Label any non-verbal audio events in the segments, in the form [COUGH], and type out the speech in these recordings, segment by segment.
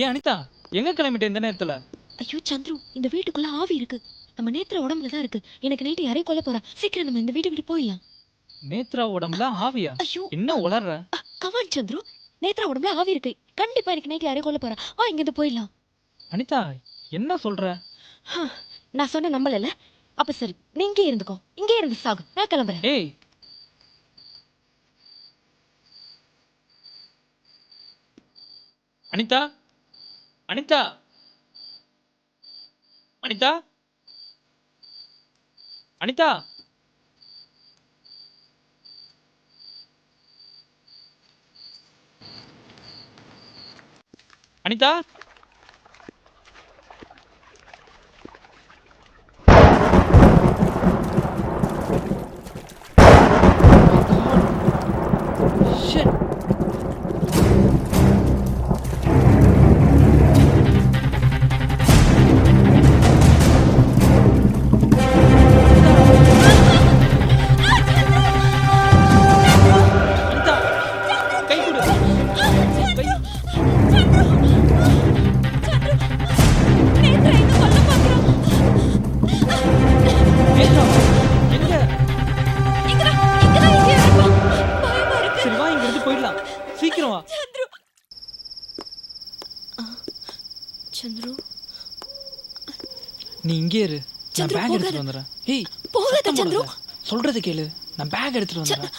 ஏன் அனிதா எங்க கிளம்பிட்ட இந்த நேரத்துல? ஐயோ சந்துரு இந்த வீட்டுக்குள்ள ஆவி இருக்கு. நம்ம நேத்திர உடம்புல தான் இருக்கு. எனக்கு நைட்டு யாரையும் கொல்ல போறா. சீக்கிரம் நம்ம இந்த வீட்டை விட்டு போயிடலாம். நேத்ரா உடம்புல ஆவியா? ஐயோ. என்ன உளர்ற? கவான் சந்துரு. நேத்திர உடம்புல ஆவி இருக்கு. கண்டிப்பா எனக்கு நைட்டு யாரையும் கொல்ல போறா. வா இங்க இருந்து போயிடலாம். அனிதா என்ன சொல்ற? நான் சொன்ன நம்பலல அப்ப சரி நீ இங்கே இருந்துக்கோ. இங்கே இருந்து சாகு. நான் கிளம்புறேன். ஏய். அனிதா? அனிதா? அனிதா? அனிதா? அனிதா? நீ இங்கே இரு. நான் பேக். எடுத்துட்டு வந்துடுறேன். ஏய் போகாத, சந்திரு. சொல்றது கேளு. நான் பேக் எடுத்துட்டு வந்துடுறேன்.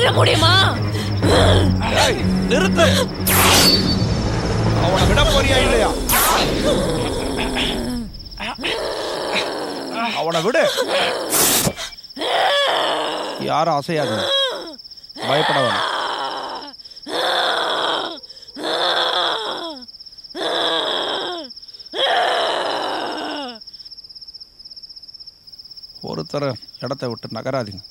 விட்டுற முடியுமா? நிறுத்து. அவனை விட போறியா இல்லையா? அவனை விடு. யாரும் அசையாது பயப்பட வேணாம் ஒருத்தர இடத்த விட்டு நகராதீங்க.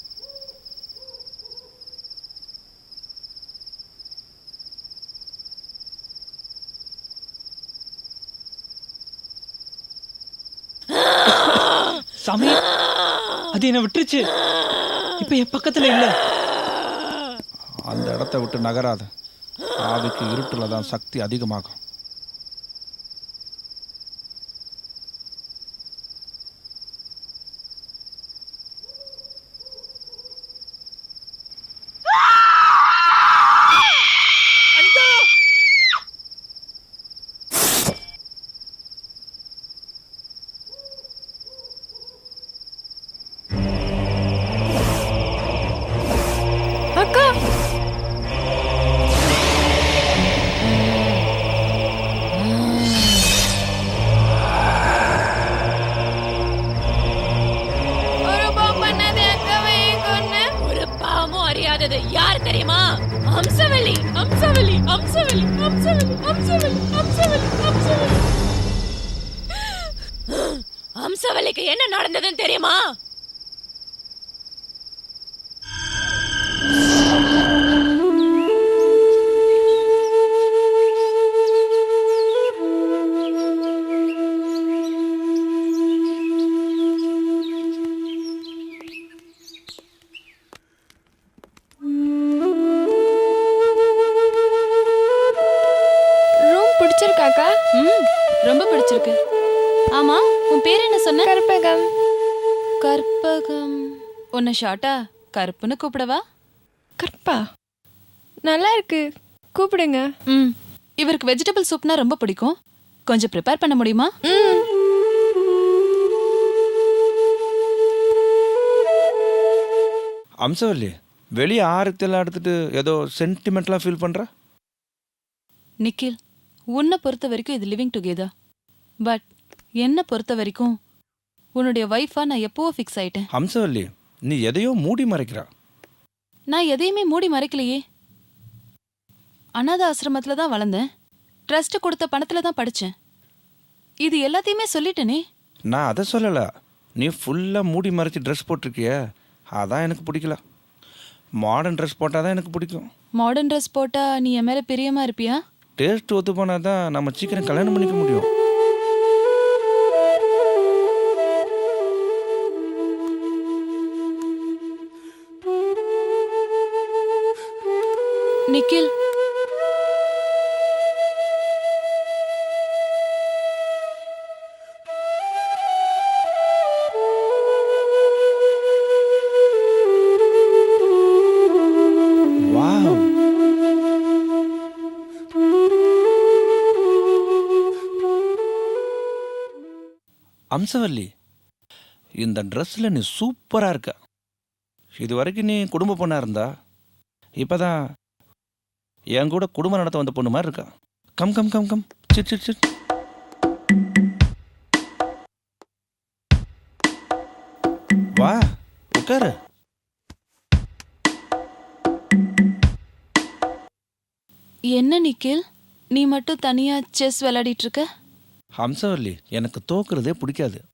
சாமி. அது என்ன விட்டுருச்சு. இப்ப என் பக்கத்துல இல்ல. அந்த இடத்த விட்டு நகராத. ஆவிக்கு இருட்டுல தான் சக்தி அதிகமாகும். இல்லாதது யார் தெரியுமா? அம்சவல்லி அம்சவல்லி அம்சவல்லி அம்சவல்லி அம்சவல்லி அம்சவல்லி அம்சவல்லி அம்சவல்லிக்கு [GASPS] என்ன நடந்ததுன்னு தெரியுமா? சொன்ன? கற்பகம். கற்பகம். உன்னை ஷார்ட்டா கருப்புன்னு கூப்பிடவா? கற்பா? நல்லா இருக்கு. கூப்பிடுங்க. ம். இவருக்கு வெஜிடபிள் சூப்னா ரொம்ப பிடிக்கும். கொஞ்சம் ப்ரிப்பேர் பண்ண முடியுமா? ம். அம்சவல்லி வெளியே ஆரத்தெல்லாம் எடுத்துட்டு ஏதோ சென்டிமெண்ட்லாம் ஃபீல் பண்ற? நிக்கில் உன்னை பொறுத்த வரைக்கும் இது லிவிங் டுகெதர் பட் என்னை பொறுத்த வரைக்கும் உன்னுடைய ஒய்ஃபா நான் எப்போவோ ஃபிக்ஸ் ஆயிட்டேன். ஹம்சவல்லி நீ எதையோ மூடி மறைக்கிறா. நான் எதையுமே மூடி மறைக்கலையே. அனாத ஆசிரமத்துல தான் வளர்ந்தேன். ட்ரஸ்ட் கொடுத்த பணத்துல தான் படிச்சேன். இது எல்லாத்தையுமே சொல்லிட்டேனே. நான் அதை சொல்லலை. நீ ஃபுல்லாக மூடி மறைச்சி ட்ரெஸ் போட்டிருக்கிய. அதான் எனக்கு பிடிக்கல. மாடர்ன் ட்ரெஸ் போட்டால் தான் எனக்கு பிடிக்கும். மாடர்ன் ட்ரெஸ் போட்டா நீ என் மேல பிரியமா இருப்பியா? டேஸ்ட் ஒத்து போனால் தான் நம்ம சீக்கிரம் கல்யாணம் பண்ணிக்க முடியும். அம்சவல்லி. இந்த ட்ரெஸ்ஸில் நீ சூப்பராக இருக்க. இது வரைக்கும் நீ குடும்ப பொண்ணாக இருந்தா இப்போதான் என் கூட குடும்பம் நடத்த வந்த பொண்ணு மாதிரி இருக்கா. Come come come come. Sit sit sit. வா உட்காரு. என்ன நிக்கில்? நீ மட்டும் தனியா செஸ் விளையாடிட்டு இருக்க? ஹம்சவல்லி எனக்கு தோக்குறதே பிடிக்காது.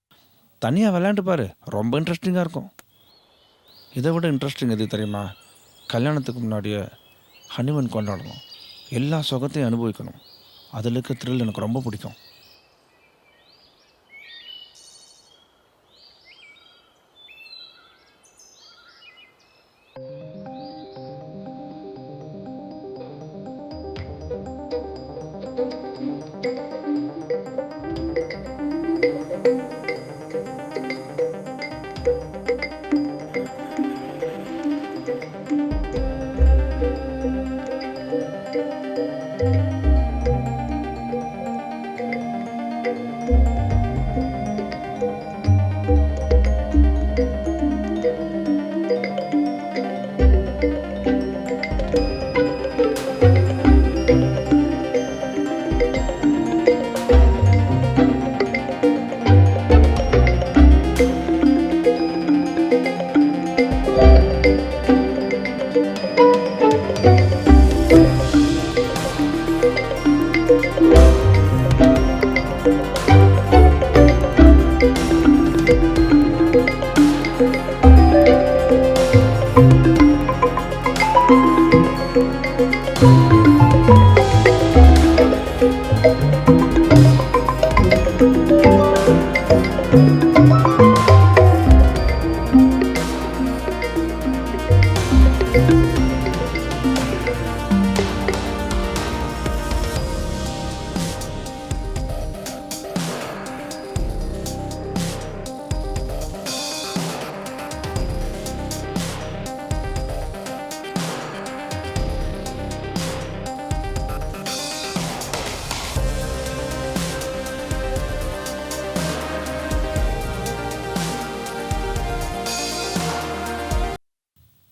தனியாக விளையாண்டு பாரு ரொம்ப இன்ட்ரெஸ்டிங்காக இருக்கும். இதை விட இன்ட்ரெஸ்டிங் எது தெரியுமா? கல்யாணத்துக்கு முன்னாடியே ஹனிமன் கொண்டாடணும். எல்லா சுகத்தையும் அனுபவிக்கணும். அதில் இருக்க த்ரில் எனக்கு ரொம்ப பிடிக்கும்.